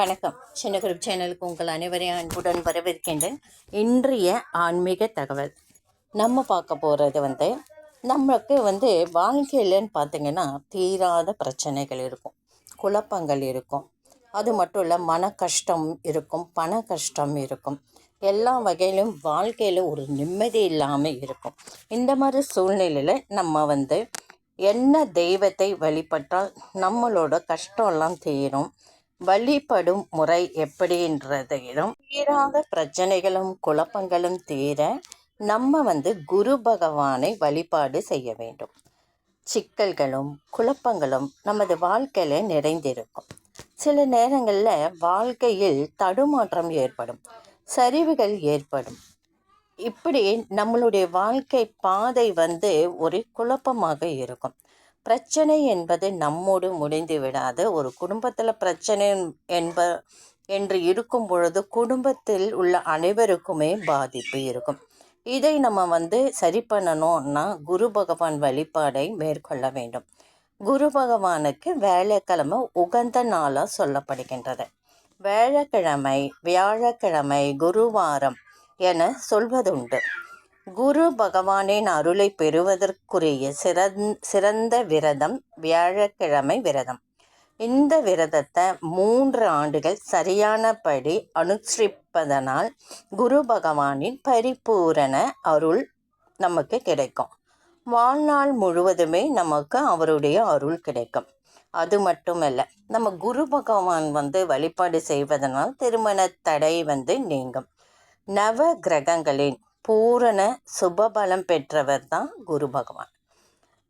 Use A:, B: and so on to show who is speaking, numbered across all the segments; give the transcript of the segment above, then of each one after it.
A: வணக்கம். சின்ன சேனலுக்கு உங்கள் அனைவரையும் அன்புடன் வரவேற்கின்றேன். இன்றைய ஆன்மீக தகவல். நம்ம பார்க்க போகிறது வந்து நமக்கு வந்து வாழ்க்கையிலன்னு பார்த்தீங்கன்னா தீராத பிரச்சனைகள் இருக்கும். குழப்பங்கள் இருக்கும். அது மட்டும் இல்லை மன கஷ்டம் இருக்கும் பண கஷ்டம் இருக்கும். எல்லா வகையிலும் வாழ்க்கையில் ஒரு நிம்மதி இல்லாமல் இருக்கும். இந்த மாதிரி சூழ்நிலையில் நம்ம வந்து என்ன தெய்வத்தை வழிபட்டால் நம்மளோட கஷ்டம்லாம் தீரும்? வழிபடும் முறை எப்படின்றதையும் தீராத பிரச்சனைகளும் குழப்பங்களும் தீர நம்ம வந்து குரு பகவானை வழிபாடு செய்ய வேண்டும். சிக்கல்களும் குழப்பங்களும் நமது வாழ்க்கையில் நிறைந்திருக்கும். சில நேரங்களில் வாழ்க்கையில் தடுமாற்றம் ஏற்படும் சரிவுகள் ஏற்படும். இப்படி நம்மளுடைய வாழ்க்கை பாதை வந்து ஒரு குழப்பமாக இருக்கும். பிரச்சனை என்பது நம்மோடு முடிந்து விடாது. ஒரு குடும்பத்தில் பிரச்சனை என்ப என்று இருக்கும் பொழுது குடும்பத்தில் உள்ள அனைவருக்குமே பாதிப்பு இருக்கும். இதை நம்ம வந்து சரி பண்ணணும்னா குரு பகவான் வழிபாடை மேற்கொள்ள வேண்டும். குரு பகவானுக்கு வேலைக்கிழமை உகந்த நாளாக சொல்லப்படுகின்றது. வேழக்கிழமை வியாழக்கிழமை குருவாரம் என சொல்வதுண்டு. குரு பகவானின் அருளை பெறுவதற்குரிய சிறந் சிறந்த விரதம் வியாழக்கிழமை விரதம். இந்த விரதத்தை மூன்று ஆண்டுகள் சரியானபடி அனுசரிப்பதனால் குரு பகவானின் பரிபூரண அருள் நமக்கு கிடைக்கும். வாழ்நாள் முழுவதுமே நமக்கு அவருடைய அருள் கிடைக்கும். அது மட்டுமல்ல நம்ம குரு பகவான் வந்து வழிபாடு செய்வதனால் திருமண தடை வந்து நீங்கும். நவ கிரகங்களின் பூரண சுபபலம் பெற்றவர் தான் குரு பகவான்.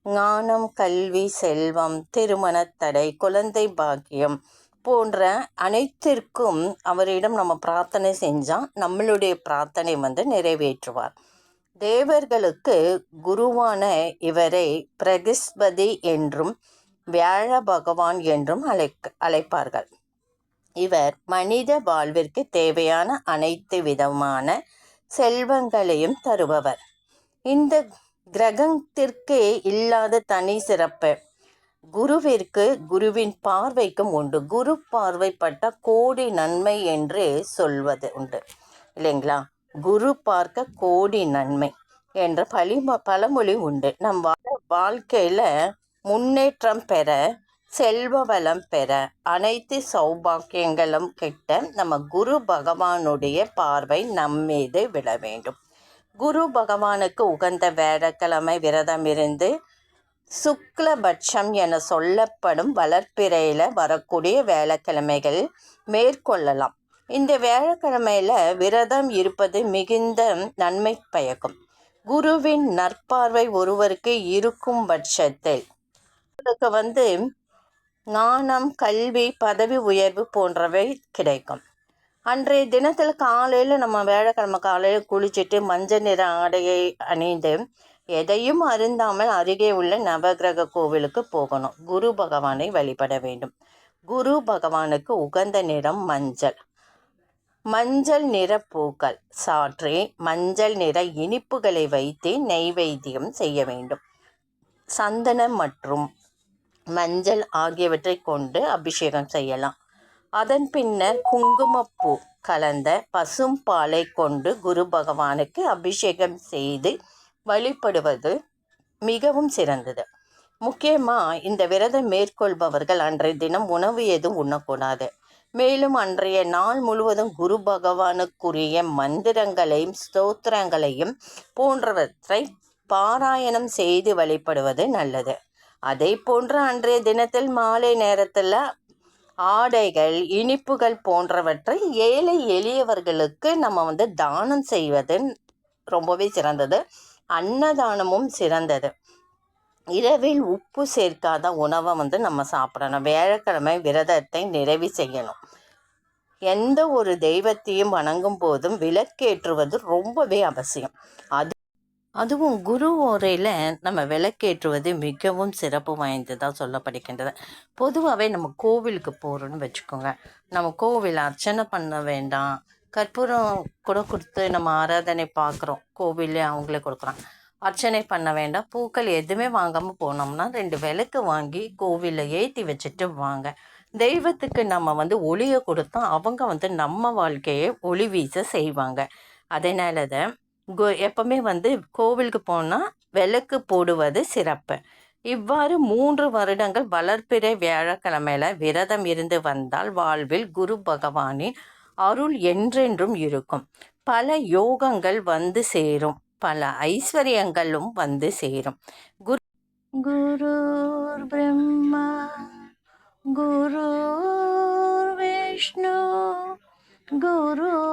A: ஞானம் கல்வி செல்வம் திருமணத்தடை தடை குழந்தை பாக்கியம் போன்ற அனைத்திற்கும் அவரிடம் நம்ம பிரார்த்தனை செஞ்சால் நம்மளுடைய பிரார்த்தனை வந்து நிறைவேற்றுவார். தேவர்களுக்கு குருவான இவரை பிரகிஸ்பதி என்றும் வியாழ பகவான் என்றும் அழைக்க அழைப்பார்கள். இவர் மனித வாழ்விற்கு தேவையான அனைத்து விதமான செல்வங்களையும் தருபவர். இந்த கிரகத்திற்கே இல்லாத தனி சிறப்பு. குருவிற்கு குருவின் பார்வைக்கும் உண்டு. குரு பார்வைப்பட்ட கோடி நன்மை என்று சொல்வது உண்டு. இல்லைங்களா? குரு பார்க்க கோடி நன்மை என்ற பழி பழமொழி உண்டு. நம் வாழ்க்கையில் முன்னேற்றம் பெற செல்வ வளம் பெற அனைத்து சௌபாக்கியங்களும் கிட்ட நம்ம குரு பகவானுடைய பார்வை நம்மீது விட வேண்டும். குரு பகவானுக்கு உகந்த வேடக்கிழமை விரதம் இருந்து சுக்லபட்சம் என சொல்லப்படும் வளர்ப்பிறையில் வரக்கூடிய வேலைக்கிழமைகள் மேற்கொள்ளலாம். இந்த வேலைக்கிழமையில் விரதம் இருப்பது மிகுந்த நன்மை பயக்கும். குருவின் நற்பார்வை ஒருவருக்கு இருக்கும் பட்சத்தில் அவருக்கு வந்து ஞானம் கல்வி பதவி உயர்வு போன்றவை கிடைக்கும். அன்றைய தினத்தில் காலையில் நம்ம வேலைக்கிழமை காலையில் குளிச்சுட்டு மஞ்சள் நிற ஆடையை அணிந்து எதையும் அருந்தாமல் அருகே உள்ள நவகிரக கோவிலுக்கு போகணும். குரு பகவானை வழிபட வேண்டும். குரு பகவானுக்கு உகந்த நிறம் மஞ்சள். மஞ்சள் நிற பூக்கள். சாற்றி மஞ்சள் நிற இனிப்புகளை வைத்து நெய்வேத்தியம் செய்ய வேண்டும். சந்தனம் மற்றும் மஞ்சள் ஆகியவற்றை கொண்டு அபிஷேகம் செய்யலாம். அதன் பின்னர் குங்குமப்பூ கலந்த பசும் பாலை கொண்டு குரு பகவானுக்கு அபிஷேகம் செய்து வழிபடுவது மிகவும் சிறந்தது. முக்கியமாக இந்த விரதம் மேற்கொள்பவர்கள் அன்றைய தினம் உணவு எதுவும் உண்ணக்கூடாது. மேலும் அன்றைய நாள் முழுவதும் குரு பகவானுக்குரிய மந்திரங்களையும் ஸ்தோத்திரங்களையும் போன்றவற்றை பாராயணம் செய்து வழிபடுவது நல்லது. அதே போன்று அன்றைய தினத்தில் மாலை நேரத்தில் ஆடைகள் இனிப்புகள் போன்றவற்றை ஏழை எளியவர்களுக்கு நம்ம வந்து தானம் செய்வது ரொம்பவே சிறந்தது. அன்னதானமும் சிறந்தது. இரவில் உப்பு சேர்க்காத உணவை வந்து நம்ம சாப்பிடணும். வியாழக்கிழமை விரதத்தை நிறைவு செய்யணும். எந்த ஒரு தெய்வத்தையும் வணங்கும் போதும் விளக்கேற்றுவது ரொம்பவே அவசியம். அது அதுவும் குரு ஓரையில் நம்ம விளக்கேற்றுவது மிகவும் சிறப்பு வாய்ந்ததாக சொல்லப்படுகின்றது. பொதுவாகவே நம்ம கோவிலுக்கு போகிறோன்னு வச்சுக்கோங்க. நம்ம கோவில் அர்ச்சனை பண்ண வேண்டாம். கற்பூரம் கூட கொடுத்து நம்ம ஆராதனை பார்க்குறோம் கோவிலே அவங்களே கொடுக்குறோம் அர்ச்சனை பண்ண வேண்டாம். பூக்கள் எதுவுமே வாங்காமல் போனோம்னா ரெண்டு விளக்கு வாங்கி கோவிலில் ஏற்றி வச்சுட்டு வாங்க. தெய்வத்துக்கு நம்ம வந்து ஒளியை கொடுத்தா அவங்க வந்து நம்ம வாழ்க்கையை ஒளி வீச செய்வாங்க. அதனால தான் கோ எப்பவுமே வந்து கோவிலுக்கு போனால் விளக்கு போடுவது சிறப்பு. இவ்வாறு மூன்று வருடங்கள் வளர்ப்பிறை வியாழக்கிழமையில விரதம் இருந்து வந்தால் வாழ்வில் குரு பகவானின் அருள் என்றென்றும் இருக்கும். பல யோகங்கள் வந்து சேரும். பல ஐஸ்வர்யங்களும் வந்து சேரும். குரு குரு பிரம்மா குரு விஷ்ணு குரு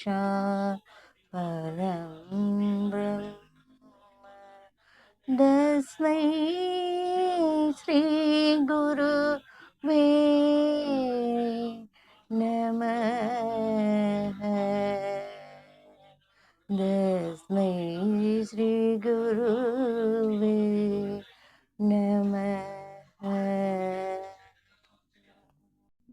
A: சாஷா பரம் தஸ்மை ஸ்ரீ குரு வே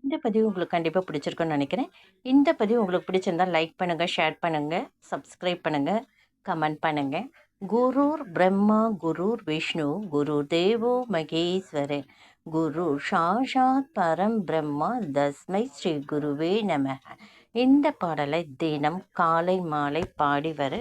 A: இந்த பதிவு உங்களுக்கு கண்டிப்பாக பிடிச்சிருக்குன்னு நினைக்கிறேன். இந்த பதிவு உங்களுக்கு பிடிச்சிருந்தால் லைக் பண்ணுங்கள் ஷேர் பண்ணுங்கள் சப்ஸ்கிரைப் பண்ணுங்கள் கமெண்ட் பண்ணுங்கள் குருர் பிரம்மா குருர் விஷ்ணு குரு தேவோ மகேஸ்வரன் குரு சாஷாத் பரம் பிரம்மா தஸ்மை ஸ்ரீ குருவே நம. இந்த பாடலை தினம் காலை மாலை பாடி வர